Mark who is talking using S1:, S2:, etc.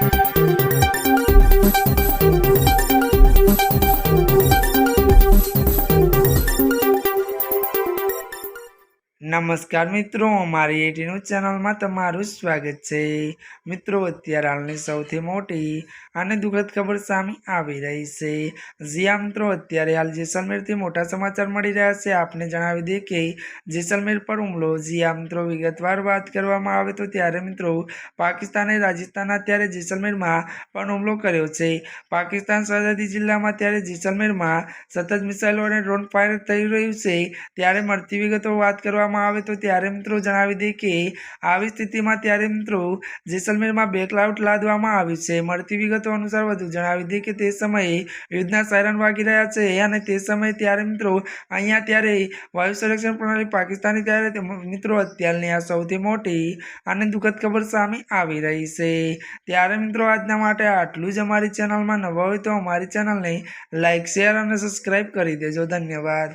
S1: Thank you. નમસ્કાર મિત્રો મારી એટીનું ચેનલમાં તમારું સ્વાગત છે. મિત્રો, અત્યારે હાલની સૌથી મોટી અને દુઃખદ ખબર સામે આવી રહી છે. જ્યાં મિત્રો, અત્યારે હાલ જેસલમેરથી મોટા સમાચાર મળી રહ્યા છે. આપને જણાવી દઈએ કે જેસલમેર પર હુમલો. જ્યાં મિત્રો, વિગતવાર વાત કરવામાં આવે તો ત્યારે મિત્રો પાકિસ્તાને રાજસ્થાનના ત્યારે જેસલમેરમાં પણ હુમલો કર્યો છે. પાકિસ્તાન સરહદી જિલ્લામાં ત્યારે જેસલમેરમાં સતત મિસાઇલો અને ડ્રોન ફાયર થઈ રહ્યું છે. ત્યારે મળતી વિગતો વાત કરવામાં આવે તો ત્યારે મિત્રો જણાવી દઈએ કે આવી સ્થિતિમાં ત્યારે મિત્રો જેસલમેરમાં બેકલાઉટ લાદવામાં આવ્યું છે. મળતી વિગતો અનુસાર વધુ જણાવી દઈએ કે તે સમયે યુદ્ધના સાયરન વાગી રહ્યા છે અને તે સમયે ત્યારે મિત્રો અહીંયા ત્યારે વાયુ સંરક્ષણ પ્રણાલી પાકિસ્તાની ત્યારે મિત્રો અત્યારની આ સૌથી મોટી અને દુઃખદ ખબર સામે આવી રહી છે. ત્યારે મિત્રો આજના માટે આટલું જ અમારી ચેનલમાં નવા હોય તો અમારી ચેનલને લાઇક શેર અને સબસ્ક્રાઈબ કરી દેજો. ધન્યવાદ.